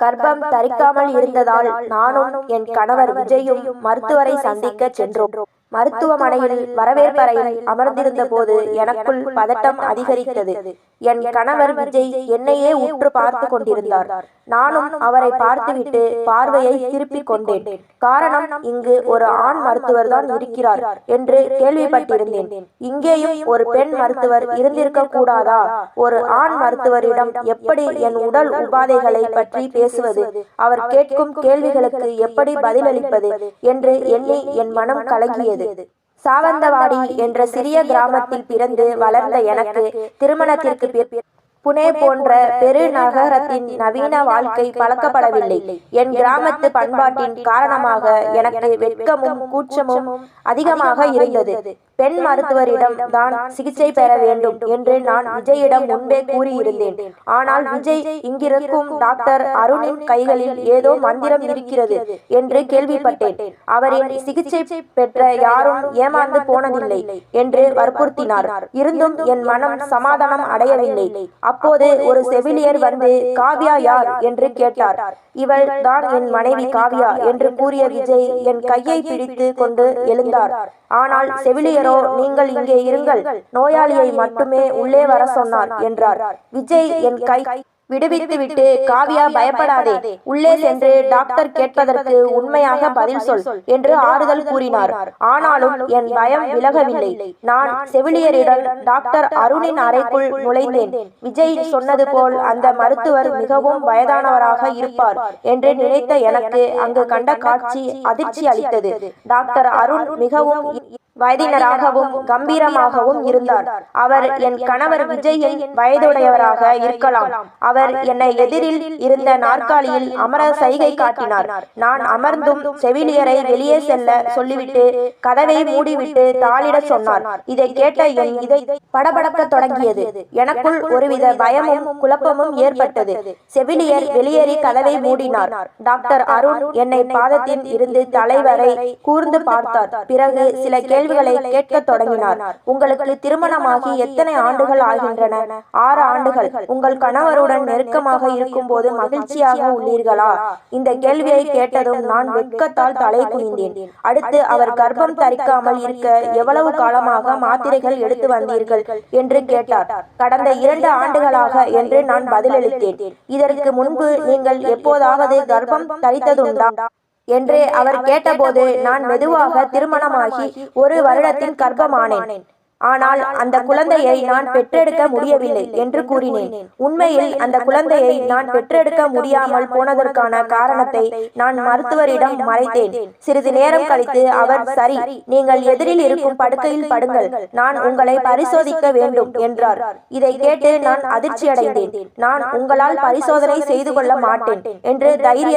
கர்ப்பம் தரிக்காமல் இருந்ததால் நானும் என் கணவர் விஜயும் மருத்துவரை சந்திக்க சென்றோம். மருத்துவமனையில் வரவேற்பறையில் அமர்ந்திருந்த போது எனக்குள் பதட்டம் அதிகரித்தது. என் கணவர் விஜய் என்னையே உற்று பார்த்து கொண்டிருந்தார். நானும் அவரை பார்த்துவிட்டு பார்வையை திருப்பிக் கொண்டேன். காரணம் இங்கு ஒரு ஆண் மருத்துவர் தான் இருக்கிறார் என்று கேள்விப்பட்டிருந்தேன். இங்கேயும் ஒரு பெண் மருத்துவர் இருந்திருக்க கூடாதா ஒரு ஆண் மருத்துவரிடம் எப்படி என் உடல் உபாதைகளை பற்றி பேசுவது? அவர் கேட்கும் கேள்விகளுக்கு எப்படி பதிலளிப்பது? என்று எண்ணி என் மனம் கலங்கியது. சாவந்தவாடி என்ற சிறிய கிராமத்தில் பிறந்து வளர்ந்த எனக்கு திருமணத்திற்கு புனே போன்ற பெருநகரத்தின் நவீன வாழ்க்கை பழக்கப்படவில்லை. என் கிராமத்து பண்பாட்டின் காரணமாக எனக்கு வெட்கமும் கூச்சமும் அதிகமாக இருந்தது. பெண் மருத்துவரிடம் தான் சிகிச்சை பெற வேண்டும் என்று நான் விஜயிடம் முன்பே கூறியிருந்தேன். ஆனால் விஜய் இங்கிருக்கும் டாக்டர் அருணின் கைகளில் ஏதோ மந்திரம் இருக்கிறது என்று கேள்விப்பட்டேன். அவரின் சிகிச்சை பெற்ற யாரும் ஏமாந்து போனதில்லை என்று வற்புறுத்தினார். இருந்தும் என் மனம் சமாதானம் அடையவில்லை. அப்போது ஒரு செவிலியர் வந்து காவ்யா யார்? என்று கேட்டார். இவள் தான் என் மனைவி காவ்யா என்று கூறிய விஜய் என் கையை பிடித்து கொண்டு எழுந்தார். ஆனால் செவிலியரோ நீங்கள் இங்கே இருங்கள். நோயாளியை மட்டுமே உள்ளே வர சொன்னார் என்றார். விஜய் என் கை விடுவித்து விட்டு காவியா பயப்படாதே. உள்ளே சென்று டாக்டர் கேட்பதற்கு உண்மையாக பதில் சொல் என்று ஆறுதல் கூறினார். ஆனாலும் என் பயம் விலகவில்லை. நான் செவிலியரிடம் டாக்டர் அருணின் அறைக்குள் நுழைந்தேன். விஜய் சொன்னது போல் அந்த மருத்துவர் மிகவும் வயதானவராக இருப்பார் என்று நினைத்த எனக்கு அங்கு கண்ட காட்சி அதிர்ச்சி அளித்தது. டாக்டர் அருண் மிகவும் வயதினராகவும் கம்பீரமாகவும் இருந்தார். அவர் என் கணவர் விஜயின் வயதுடையவராக இருக்கலாம். அவர் என்னை எதிரில் இருந்த நாற்காலியில் அமர சைகை காட்டினார். நான் அமர்ந்தும் செவிலியரை வெளியே செல்ல சொல்லிவிட்டு கதவை மூடிவிட்டு தாளிட சொன்னார். இதை கேட்ட என் இதை படபடக்க தொடங்கியது. எனக்குள் ஒருவித பயமும் குழப்பமும் ஏற்பட்டது. செவிலியர் வெளியேறி கதவை மூடினார். டாக்டர் அருண் என்னை பாதத்தில் இருந்து தலைவரை கூர்ந்து பார்த்தார். பிறகு சில கேள்விகளை கேட்கத் தொடங்கினார். உங்களுக்கு திருமணமாகி எத்தனை ஆண்டுகள் ஆகின்றன? ஆறு ஆண்டுகள். உங்கள் கணவருடன் நெருக்கமாக இருக்கும் போது மகிழ்ச்சியாக உள்ளீர்களா? இந்த கேள்வியை கேட்டதும் நான் வெட்கத்தால் தலை குனிந்தேன். அடுத்து அவர் கர்ப்பம் தரிக்காமல் இருக்க எவ்வளவு காலமாக மாத்திரைகள் எடுத்து வந்தீர்கள் என்று கேட்டார். கடந்த இரண்டு ஆண்டுகளாக என்று நான் பதிலளித்தேன். இதற்கு முன்பு நீங்கள் எப்போதாவது கர்ப்பம் தரித்ததுண்டா? என்று அவர் கேட்டபோது நான் மெதுவாக திருமணமாகி ஒரு வருடத்தில் கர்ப்பமானேன். ஆனால் அந்த குழந்தையை நான் பெற்றெடுக்க முடியவில்லை என்று கூறினேன். உண்மையில் அந்த குழந்தையை நான் பெற்றெடுக்க முடியாமல் போனதற்கான காரணத்தை நான் மருத்துவரிடம் மறைத்தேன். சிறிது நேரம் கழித்து அவர் சரி நீங்கள் எதிரில் இருக்கும் படுக்கையில் படுங்கள். நான் உங்களை பரிசோதிக்க வேண்டும் என்றார். இதை கேட்டு நான் அதிர்ச்சியடைந்தேன். நான் உங்களால் பரிசோதனை செய்து கொள்ள மாட்டேன் என்று தைரிய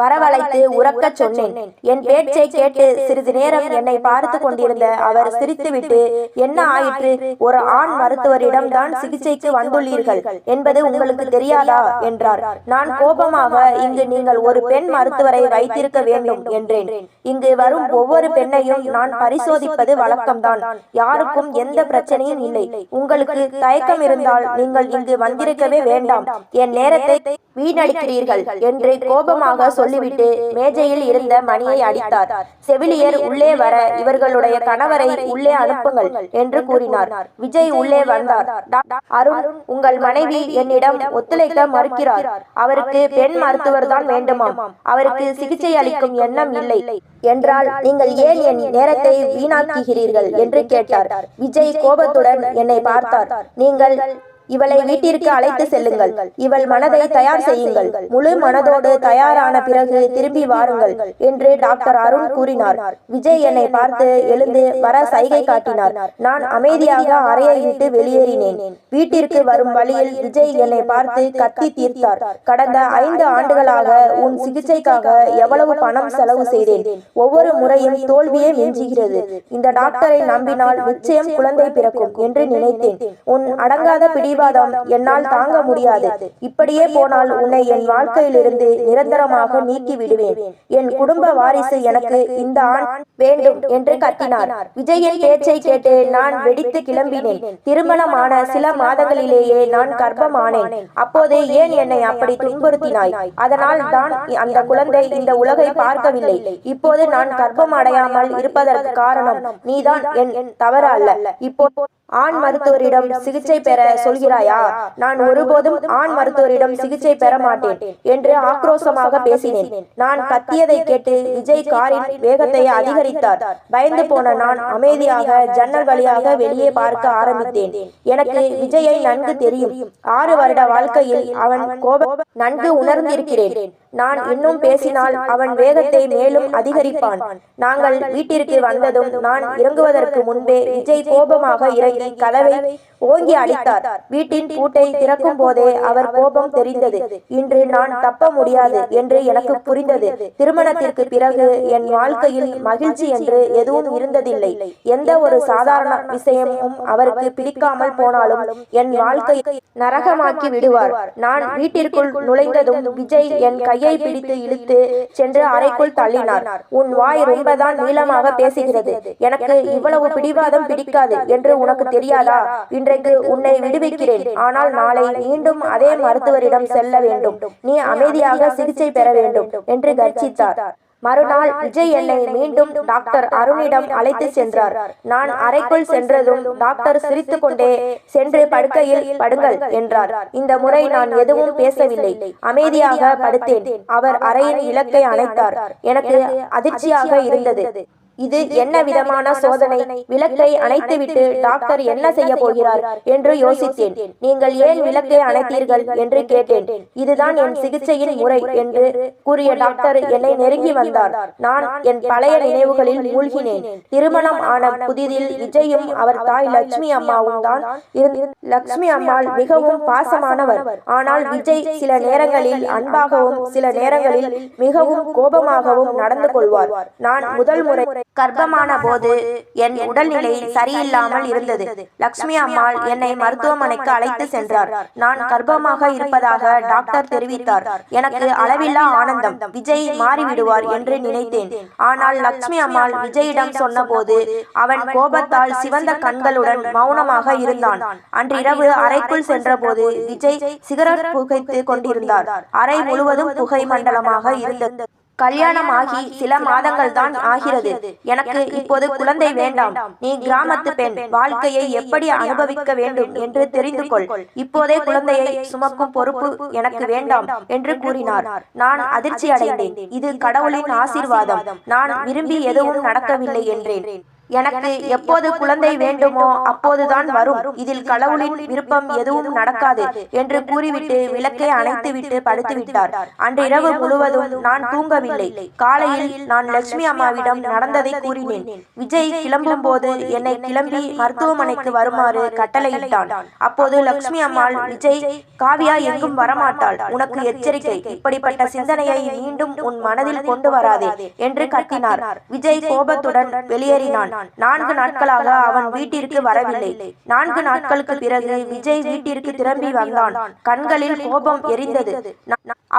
வரவழைத்து உறக்கச் சொன்னேன். என் பேச்சை கேட்டு சிறிது நேரம் என்னை பார்த்து கொண்டிருந்த அவர் சிரித்துவிட்டு என்ன ஆயிற்று? ஒரு ஆண் மருத்துவரிடம் தான் சிகிச்சைக்கு வந்துள்ளீர்கள் என்பது உங்களுக்கு தெரியாதா? என்றார். நான் கோபமாக இங்கு நீங்கள் ஒரு பெண் மருத்துவரை வைத்திருக்க வேண்டும் என்றேன். இங்கு வரும் ஒவ்வொரு பெண்ணையும் நான் பரிசோதிப்பது வழக்கம்தான். யாருக்கும் எந்த பிரச்சனையும் இல்லை. உங்களுக்கு தயக்கம் இருந்தால் நீங்கள் இங்கு வந்திருக்கவே வேண்டாம். என் நேரத்தை வீணடிக்கிறீர்கள் என்று கோபமாக சொல்லிவிட்டு மேஜையில் இருந்த மணியை அடித்தார். செவிலியர் உள்ளே வர இவர்களுடைய கணவரை உள்ளே அனுப்புங்கள் என்று கூறினார். விஜய் உள்ளே வந்தார். "டாக்டர் அருண் உங்கள் மனைவி என்னிடம் ஒத்துழைக்க மறுக்கிறார். அவருக்கு பெண் மருத்துவர் தான் வேண்டுமாம். அவருக்கு சிகிச்சை அளிக்கும் எண்ணம் இல்லை. என்றால் நீங்கள் ஏன் என் நேரத்தை வீணாக்குகிறீர்கள் என்று கேட்டார். விஜய் கோபத்துடன் என்னை பார்த்தார். நீங்கள் இவளை வீட்டிற்கு அழைத்து செல்லுங்கள். இவள் மனதை தயார் செய்யுங்கள். முழு மனதோடு தயாரான பிறகு திரும்பி வாருங்கள் என்று டாக்டர் அருண் கூறினார். விஜய் என்னை பார்த்து எழுந்து வர சைகை காட்டினார். நான் அமைதியாக அறையை விட்டு வெளியேறினேன். வீட்டிற்கு வரும் வழியில் விஜய் என்னை பார்த்து கத்தி தீர்த்தார். கடந்த ஐந்து ஆண்டுகளாக உன் சிகிச்சைக்காக எவ்வளவு பணம் செலவு செய்தேன். ஒவ்வொரு முறையும் தோல்வியே மிஞ்சுகிறது. இந்த டாக்டரை நம்பினால் நிச்சயம் குழந்தை பிறக்கும் என்று நினைத்தேன் உன் அடங்காத பிடிவாத பிடிவாதம் என்னால் தாங்க முடியாது. இப்படியே போனால் உன்னை என் வாழ்க்கையிலிருந்து நிரந்தரமாக நீக்கி விடுவேன் என் குடும்ப வாரிசு எனக்கு இந்த ஆண் வேண்டும் என்று கத்தினார். விஜயின் பேச்சை கேட்டு நான் வெடித்து கிளம்பினேன். திருமணமான சில மாதங்களிலேயே நான் கர்ப்பமானேன். அப்போது ஏன் என்னை அப்படி துன்புறுத்தினாய்? அதனால் தான் அந்த குழந்தை இந்த உலகை பார்க்கவில்லை. இப்போது நான் கர்ப்பம் அடையாமல் இருப்பதற்கு காரணம் நீதான் என் தவறு அல்ல இப்போ ஆண் மருத்துவரிடம் சிகிச்சை பெற சொல்கிறாயா? நான் ஒருபோதும் ஆண் மருத்துவரிடம் சிகிச்சை பெற மாட்டேன் என்று ஆக்ரோஷமாக பேசினேன். நான் கத்தியதை கேட்டு விஜய் காரின் வேகத்தை அதிகரித்தார். பயந்து போன நான் அமைதியாக ஜன்னல் வழியாக வெளியே பார்க்க ஆரம்பித்தேன். எனக்கு விஜயை நன்கு தெரியும். ஆறு வருட வாழ்க்கையில் அவன் கோபம் நன்கு உணர்ந்திருக்கிறேன். நான் இன்னும் பேசினால் அவன் வேகத்தை மேலும் அதிகரிப்பான். நாங்கள் வீட்டிற்கு வந்ததும் நான் இறங்குவதற்கு முன்பே விஜய் கோபமாக இறங்கி இறங்கி கதவை ஓங்கி அடித்தார். வீட்டின் பூட்டை திறக்கும் போதே அவர் கோபம் தெரிந்தது. இன்று நான் தப்ப முடியாது என்று எனக்கு புரிந்தது. திருமணத்திற்கு பிறகு என் வாழ்க்கையில் மகிழ்ச்சி என்று எதுவும் இருந்ததில்லை. எந்த ஒரு சாதாரண விஷயமும் அவருக்கு பிடிக்காமல் போனாலும் என் வாழ்க்கையை நரகமாக்கி விடுவார். நான் வீட்டிற்குள் நுழைந்ததும் விஜய் என் கையை பிடித்து இழுத்து சென்று அறைக்குள் தள்ளினார். உன் வாய் ரொம்பதான் நீளமாக பேசுகிறது. எனக்கு இவ்வளவு பிடிவாதம் பிடிக்காது என்று உனக்கு உனக்கு தெரியாதா? இன்றைக்கு உன்னை விடுவிக்கிறேன். ஆனால் நாளை மீண்டும் அதே மருத்துவரிடம் செல்ல வேண்டும். நீ அமைதியாக சிகிச்சை பெற வேண்டும் என்று கர்ஜித்தார் மறுநாள் விஜய் என்னை மீண்டும் டாக்டர் அருணிடம் அழைத்து சென்றார். நான் அறைக்குள் சென்றதும் டாக்டர் சிரித்து கொண்டே சென்று படுக்கையில் படுங்கள் என்றார். இந்த முறை நான் எதுவும் பேசவில்லை. அமைதியாக படுத்தேன். அவர் அறையின் இலக்கை அணைத்தார். எனக்கு அதிர்ச்சியாக இருந்தது. இது என்ன விதமான சோதனை? விளக்கை அணைத்துவிட்டு டாக்டர் என்ன செய்ய போகிறார் என்று யோசித்தேன். நீங்கள் ஏன் விளக்கை அணைத்தீர்கள் என்று கேட்டேன். இதுதான் என் சிகிச்சையின் முறை என்று கூறிய டாக்டர் என்னை நெருங்கி வந்தார். நான் என் பழைய நினைவுகளில் மூழ்கினேன். திருமணம் ஆன புதிதில் விஜயும் அவர் தாய் லட்சுமி அம்மாவும் தான் இருந்து- லட்சுமி அம்மாள் மிகவும் பாசமானவர். ஆனால் விஜய் சில நேரங்களில் அன்பாகவும் சில நேரங்களில் மிகவும் கோபமாகவும் நடந்து கொள்வார் நான் முதல் முறை கர்ப்பமான போது என் உடல்நிலை சரியில்லாமல் இருந்தது. லக்ஷ்மி அம்மாள் என்னை மருத்துவமனைக்கு அழைத்து சென்றார். நான் கர்ப்பமாக இருப்பதாக டாக்டர் தெரிவித்தார். எனக்கு அளவில்லா ஆனந்தம். விஜய் மாறிவிடுவார் என்று நினைத்தேன். ஆனால் லக்ஷ்மி அம்மாள் விஜயிடம் சொன்னபோது அவன் கோபத்தால் சிவந்த கண்களுடன் மௌனமாக இருந்தான். அன்றிரவு அறைக்குள் சென்றபோது விஜய் சிகரெட் புகைத்து கொண்டிருந்தார். அறை முழுவதும் புகை மண்டலமாக இருந்தது. கல்யாணம் ஆகி சில மாதங்கள் தான் ஆகிறது. எனக்கு இப்போது குழந்தை வேண்டாம். நீ கிராமத்து பெண். வாழ்க்கையை எப்படி அனுபவிக்க வேண்டும் என்று தெரிந்து கொள். இப்போதே குழந்தையை சுமக்கும் பொறுப்பு எனக்கு வேண்டாம் என்று கூறினார். நான் அதிர்ச்சி அடைந்தேன் இது கடவுளின் ஆசீர்வாதம். நான் விரும்பி எதுவும் நடக்கவில்லை என்றேன். எனக்கு எப்போது குழந்தை வேண்டுமோ அப்போதுதான் வரும். இதில் கடவுளின் விருப்பம் எதுவும் நடக்காது என்று கூறிவிட்டு விளக்கை அணைத்துவிட்டு படுத்து விட்டார் இரவு முழுவதும் நான் தூங்கவில்லை. காலையில் நான் லட்சுமி அம்மாவிடம் நடந்ததை கூறினேன். விஜய் கிளம்பும் போது என்னை கிளம்பி மருத்துவமனைக்கு வருமாறு கட்டளையிட்டான். அப்போது லட்சுமி அம்மாள் விஜய் காவியா எங்கும் வரமாட்டாள். உனக்கு எச்சரிக்கை. இப்படிப்பட்ட சிந்தனையை மீண்டும் உன் மனதில் கொண்டு வராதே என்று கட்டினார் விஜய் கோபத்துடன் வெளியேறினான். நான்கு நாட்களாக அவன் வீட்டிற்கு வரவில்லை. நான்கு நாட்களுக்கு பிறகு விஜய் வீட்டிற்கு திரும்பி வந்தான். கண்களில் கோபம் எரிந்தது.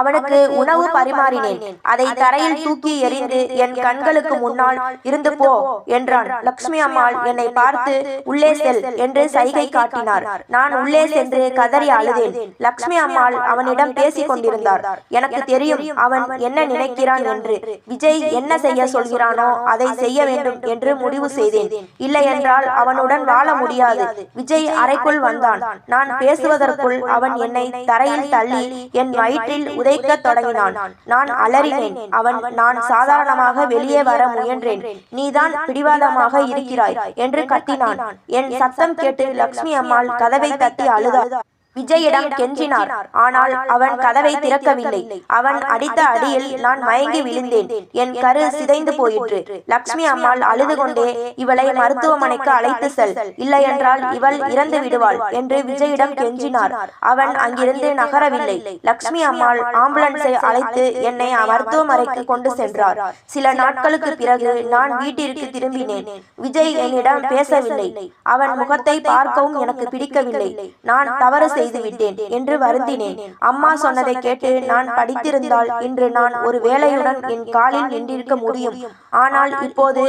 அவனுக்கு உணவு பரிமாறினேன். அதை தரையில் தூக்கி எறிந்து என் கண்களுக்கு முன்னால் இருந்து போ என்றான். லக்ஷ்மி அம்மாள் என்னை பார்த்து உள்ளே செல் என்று சைகை காட்டினார். நான் உள்ளே சென்று கதறி அழுதேன். லக்ஷ்மி அம்மாள் அவனிடம் பேசிக் கொண்டிருந்தார். எனக்கு தெரியும் அவன் என்ன நினைக்கிறான் என்று. விஜய் என்ன செய்ய சொல்கிறானோ அதை செய்ய வேண்டும் என்று முடிவு செய்தேன். இல்லை என்றால் அவனுடன் வாழ முடியாது. விஜய் அறைக்குள் வந்தான். நான் பேசுவதற்குள் அவன் என்னை தரையில் தள்ளி என் வயிற்றில் உதைக்கத் தொடங்கினான். நான் அலறினேன். அவன் நான் சாதாரணமாக வெளியே வர முயன்றேன். நீதான் பிடிவாதமாக இருக்கிறாய் என்று கத்தினான். என் சத்தம் கேட்டு லக்ஷ்மி அம்மாள் கதவை தட்டி அழுதார் விஜயிடம் கெஞ்சினார். ஆனால் அவன் கதவை திறக்கவில்லை. அவன் அடித்த அடியில் நான் மயங்கி விழுந்தேன். என் கரு சிதைந்து போயிற்று. லக்ஷ்மி அம்மாள் அழுது கொண்டே இவளை மருத்துவமனைக்கு அழைத்து செல். இல்லையென்றால் இவள் இறந்து விடுவாள் என்று விஜயிடம் கெஞ்சினார். அவன் அங்கிருந்து நகரவில்லை. லக்ஷ்மி அம்மாள் ஆம்புலன்ஸை அழைத்து என்னை மருத்துவமனைக்கு கொண்டு சென்றார். சில நாட்களுக்கு பிறகு நான் வீட்டிற்கு திரும்பினேன். விஜய் என்னிடம் பேசவில்லை. அவன் முகத்தை பார்க்கவும் எனக்கு பிடிக்கவில்லை நான் தவறு செய்துவிட்டேன் என்று வருந்தினேன். அம்மா சொன்னதை கேட்டு நான் படித்திருந்தால் இன்று நான் ஒரு வேலையுடன் என் காலில் நின்றிருக்க முடியும். ஆனால் இப்போது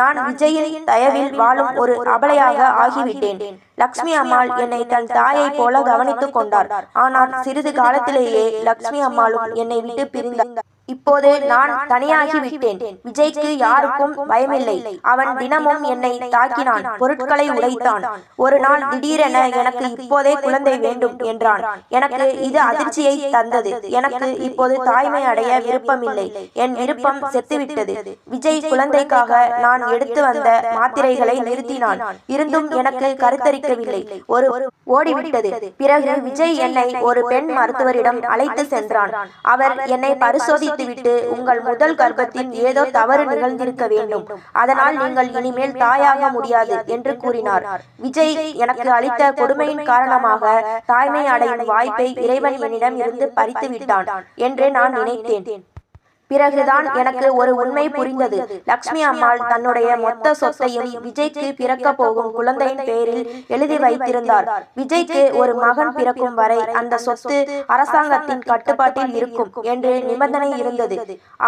நான் விஜயின் தயவில் வாழும் ஒரு அபலையாக ஆகிவிட்டேன். லக்ஷ்மி அம்மாள் என்னை தன் தாயை போல கவனித்துக் கொண்டார். ஆனால் சிறிது காலத்திலேயே லக்ஷ்மி அம்மாளும் என்னை விட்டு பிரிந்தார். இப்போது நான் தனியாகி விட்டேன் விஜய்க்கு யாருக்கும் பயமில்லை. அவன் தினமும் என்னை தாக்கினான். பொருட்களை உடைத்தான். ஒரு நாள் திடீரென எனக்கு இப்போதே குழந்தை வேண்டும் என்றான். எனக்கு இது அதிர்ச்சியை தந்தது. எனக்கு இப்போது தாய்மை அடைய விருப்பமில்லை. என் விருப்பம் செத்துவிட்டது. விஜய் குழந்தைக்காக நான் எடுத்து வந்த மாத்திரைகளை நிறுத்தினான். இருந்தும் எனக்கு கருத்தரிக்கவில்லை. ஒரு ஓடிவிட்டது. பிறகு விஜய் என்னை ஒரு பெண் மருத்துவரிடம் அழைத்து சென்றான். அவர் என்னை பரிசோதித்துவிட்டு உங்கள் முதல் கர்ப்பத்தில் ஏதோ தவறு நிகழ்ந்திருக்க வேண்டும். அதனால் நீங்கள் இனிமேல் தாயாக முடியாது என்று கூறினார். விஜய் எனக்கு அளித்த கொடுமையின் காரணமாக தாய்மை அடையும் வாய்ப்பை இறைவன் என்னிடம் இருந்து பறித்து விட்டான் என்று நான் நினைத்தேன். பிறகுதான் எனக்கு ஒரு உண்மை புரிந்தது. லக்ஷ்மி அம்மாள் தன்னுடைய மொத்த சொத்தையும் விஜய்க்கு பிறக்க போகும் குழந்தையின் பெயரில் எழுதி வைத்திருந்தார். விஜய்க்கு ஒரு மகன் பிறக்கும் வரை அந்த சொத்து அரசாங்கத்தின் கட்டுப்பாட்டில் இருக்கும் என்று நிபந்தனை இருந்தது.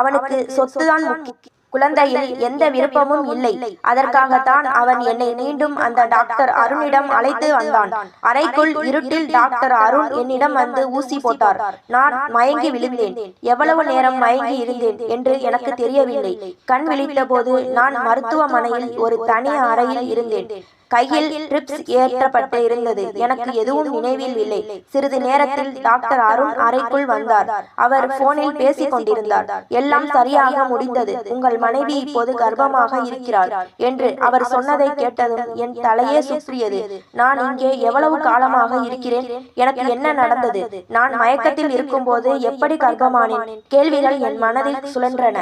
அவனுக்கு சொத்துதான் முக்கியம். குழந்தையில் எந்த விருப்பமும் இல்லை. அதற்காகத்தான் அவன் என்னை மீண்டும் அந்த டாக்டர் அருணிடம் அழைத்து வந்தான். அறைக்குள் இருட்டில் டாக்டர் அருண் என்னிடம் வந்து ஊசி போட்டார். நான் மயங்கி விழுந்தேன். எவ்வளவு நேரம் மயங்கி இருந்தேன் என்று எனக்கு தெரியவில்லை. கண் விழித்த போது நான் மருத்துவமனையில் ஒரு தனி அறையில் இருந்தேன். கையில் ட்ரிப்ஸ் ஏற்றப்பட்டு இருந்தது. எனக்கு எதுவும் நினைவில் இல்லை. சிறிது நேரத்தில் டாக்டர் அருண் அறைக்குள் வந்தார். அவர் போனில் பேசிக் கொண்டிருந்தார். எல்லாம் சரியாக முடிந்தது. உங்கள் மனைவி இப்போது கர்ப்பமாக இருக்கிறார் என்று அவர் சொன்னதை கேட்டதும் என் தலையே சுற்றியது. நான் இங்கே எவ்வளவு காலமாக இருக்கிறேன்? எனக்கு என்ன நடந்தது? நான் மயக்கத்தில் இருக்கும்போது எப்படி கர்ப்பமானேன்? கேள்விகள் என் மனதில் சுழன்றன.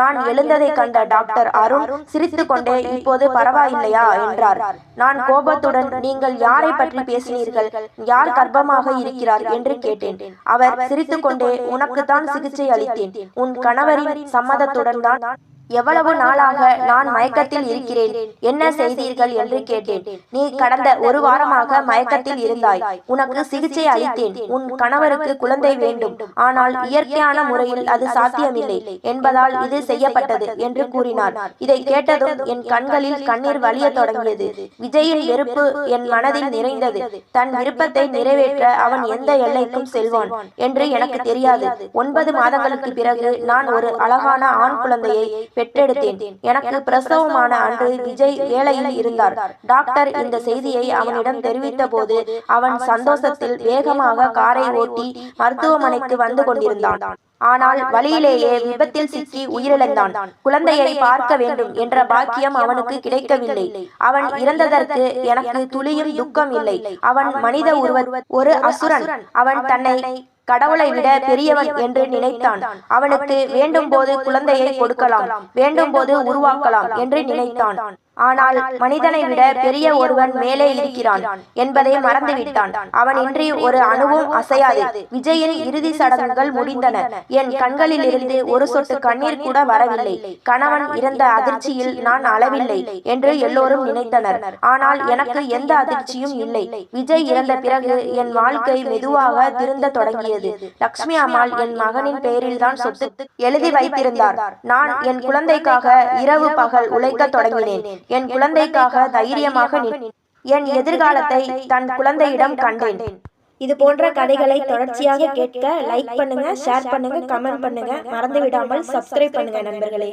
நான் எழுந்ததை கண்ட டாக்டர் அருண் சிரித்துக் கொண்டே இப்போது பரவாயில்லையா என்றார். நான் கோபத்துடன் நீங்கள் யாரை பற்றி பேசினீர்கள்? யார் கர்ப்பமாக இருக்கிறார் என்று கேட்டேன். அவர் சிரித்துக்கொண்டே உனக்குத்தான் சிகிச்சை அளித்தேன். உன் கணவரின் சம்மதத்துடன் தான் எவ்வளவு நாளாக நான் மயக்கத்தில் இருக்கிறேன்? என்ன செய்தீர்கள் என்று கேட்டேன். நீ கடந்த ஒரு வாரமாக மயக்கத்தில் இருந்தாய். உனக்கு சிகிச்சை அளித்தேன். உன் கணவருக்கு குழந்தை வேண்டும். ஆனால் இயற்கையான முறையில் அது சாத்தியமில்லை. என்பதால் இது செய்யப்பட்டது என்று கூறினார். இதை கேட்டதும் என் கண்களில் கண்ணீர் வலிய தொடங்கியது. விஜயின் வெறுப்பு என் மனதில் நிறைந்தது. தன் விருப்பத்தை நிறைவேற்ற அவன் எந்த எல்லைக்கும் செல்வான் என்று எனக்கு தெரியாது. ஒன்பது மாதங்களுக்கு பிறகு நான் ஒரு அழகான ஆண் குழந்தையை பெற்றெடுத்தேன். எனக்கு பிரசவமான அன்று விஜய் வேலையில் இருந்தார். டாக்டர் இந்த செய்தியை அவனிடம் தெரிவித்த போது அவன் சந்தோஷத்தில் வேகமாக காரை ஓட்டி மருத்துவமனைக்கு வந்து கொண்டிருந்தான். ஆனால் வழியிலேயே விபத்தில் சிக்கி உயிரிழந்தான். குழந்தையை பார்க்க வேண்டும் என்ற பாக்கியம் அவனுக்கு கிடைக்கவில்லை. அவன் இறந்ததற்கு எனக்கு துளியும் துக்கம் இல்லை அவன் மனித உருவ ஒரு அசுரன். அவன் தன்னை கடவுளை விட பெரியவன் என்று நினைத்தான். அவனுக்கு வேண்டும் போது குழந்தையை கொடுக்கலாம் வேண்டும் போது உருவாக்கலாம் என்று நினைத்தான். ஆனால் மனிதனை விட பெரிய ஒருவன் மேலே இருக்கிறான் என்பதை மறந்துவிட்டான். அவன் இன்றி ஒரு அணுவும் அசையாது. விஜயின் இறுதி சடங்குகள் முடிந்தன. என் கண்களில் இருந்து ஒரு சொட்டு கண்ணீர் கூட வரவில்லை. கணவன் இறந்த அதிர்ச்சியில் நான் அளவில்லை என்று எல்லோரும் நினைத்தனர். ஆனால் எனக்கு எந்த அதிர்ச்சியும் இல்லை. விஜய் இறந்த பிறகு என் வாழ்க்கை மெதுவாக திருந்த தொடங்கியது. லக்ஷ்மி அம்மாள் என் மகனின் பெயரில் தான் சொத்து. எழுதி வைத்திருந்தார். நான் என் குழந்தைக்காக இரவு பகல் உழைக்க தொடங்கினேன். என் குழந்தைக்காக தைரியமாக என் எதிர்காலத்தை தன் குழந்தையிடம் கண்டேன். இது போன்ற கதைகளை தொடர்ச்சியாக கேட்க லைக் பண்ணுங்க ஷேர் பண்ணுங்க கமெண்ட் பண்ணுங்க. மறந்து விடாமல் சப்ஸ்கிரைப் பண்ணுங்க நண்பர்களே.